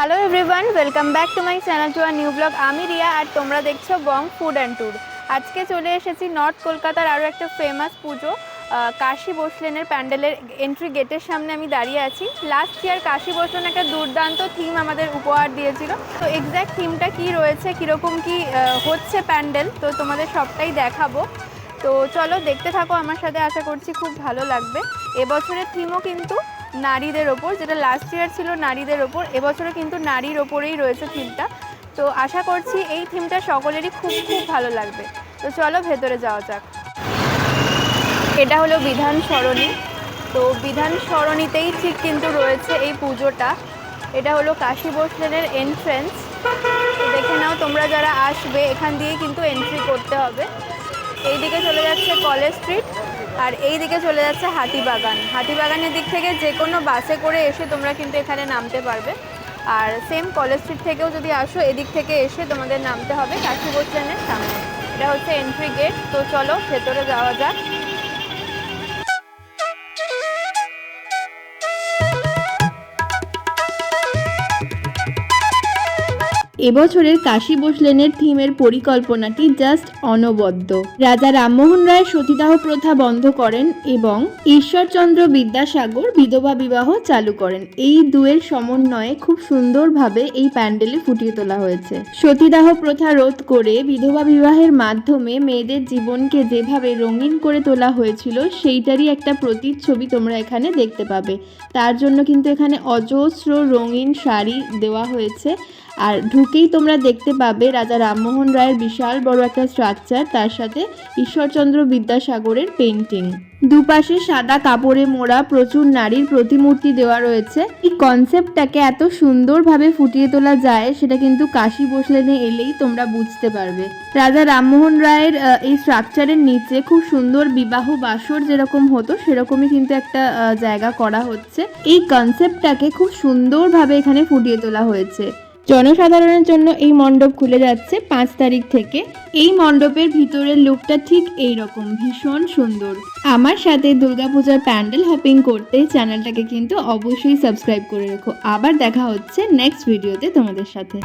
Welcome back to my channel to our new vlog আমি রিয়া আর তোমরা দেখছ বং ফুড অ্যান্ড ট্যুর আজকে চলে এসেছি নর্থ কলকাতার আরও একটা ফেমাস পুজো কাশী বসলেনের প্যান্ডেলের এন্ট্রি গেটের সামনে আমি দাঁড়িয়ে আছি। লাস্ট ইয়ার কাশী বসলেন একটা দুর্দান্ত থিম আমাদের উপহার দিয়েছিল। তো এক্স্যাক্ট থিমটা কি রয়েছে, কীরকম কি হচ্ছে প্যান্ডেল, তো তোমাদের সবটাই দেখাবো। তো চলো দেখতে থাকো আমার সাথে, আশা করছি খুব ভালো লাগবে। এবছরের থিমও কিন্তু নারীদের ওপর, যেটা লাস্ট ইয়ার ছিল নারীদের ওপর এবছরে কিন্তু নারীর ওপরেই রয়েছে থিমটা। তো আশা করছি এই থিমটা সকলেরই খুব খুব ভালো লাগবে। তো চলো ভেতরে যাওয়া যাক। এটা হলো বিধান সরণি। তো বিধান সরণিতেই ঠিক কিন্তু রয়েছে এই পুজোটা। এটা হলো কাশী বসলেনের এন্ট্রেন্স দেখে নাও তোমরা যারা আসবে, এখান দিয়ে কিন্তু এন্ট্রি করতে হবে। এই দিকে চলে যাচ্ছে কলেজ স্ট্রিট আর এই দিকে চলে যাচ্ছে হাতিবাগান। হাতিবাগানের দিক থেকে যে কোনো বাসে করে এসে তোমরা কিন্তু এখানে নামতে পারবে। আর সেম কলেজ স্ট্রিট থেকেও যদি আসো, এদিক থেকে এসে তোমাদের নামতে হবে কাশী বসলেনের সামনে। এটা হচ্ছে এন্ট্রি গেট তো চলো ভেতরে যাওয়া যাক। এবছরের কাশী বসলেনের থিমের পরিকল্পনাটি জাস্ট অনবদ্য। রাজা রামমোহন রায় সতীদাহ প্রথা বন্ধ করেন এবং ঈশ্বরচন্দ্র বিদ্যাসাগর বিধবা বিবাহ চালু করেন। এই দুয়ের সমন্বয়ে খুব সুন্দরভাবে এই প্যান্ডেলে ফুটিয়ে তোলা হয়েছে। সতীদাহ প্রথা রোধ করে বিধবা বিবাহের মাধ্যমে মেয়েদের জীবনকে যেভাবে রঙিন করে তোলা হয়েছিল, সেইটারই একটা প্রতিচ্ছবি তোমরা এখানে দেখতে পাবে। তার জন্য কিন্তু এখানে অজস্র রঙিন শাড়ি দেওয়া হয়েছে। আর ঢুকেই তোমরা দেখতে পাবে রাজা রামমোহন রায়ের বিশাল বড় একটা স্ট্রাকচার তার সাথে ঈশ্বরচন্দ্র বিদ্যাসাগরের পেন্টিং দুপাশে সাদা কাপড়ে মোড়া প্রচুর নারীর প্রতিমূর্তি দেওয়া রয়েছে। এই কনসেপ্টটাকে এত সুন্দরভাবে ফুটিয়ে তোলা যায়, সেটা কিন্তু কাশী বসলেনে এলেই তোমরা বুঝতে পারবে। রাজা রামমোহন রায়ের এই স্ট্রাকচারের নিচে খুব সুন্দর বিবাহ বাসর যেরকম হতো, সেরকমই কিন্তু একটা জায়গা করা হচ্ছে। এই কনসেপ্টটাকে খুব সুন্দরভাবে এখানে ফুটিয়ে তোলা হয়েছে। জনসাধারণের জন্য এই মণ্ডপ খুলে যাচ্ছে পাঁচ তারিখ থেকে। এই মণ্ডপের ভিতরের লুকটা ঠিক এই রকম ভীষণ সুন্দর। আমার সাথে দুর্গাপূজার প্যান্ডেল হপিং করতে চ্যানেলটাকে কিন্তু অবশ্যই সাবস্ক্রাইব করে রেখো। আবার দেখা হচ্ছে নেক্সট ভিডিওতে তোমাদের সাথে।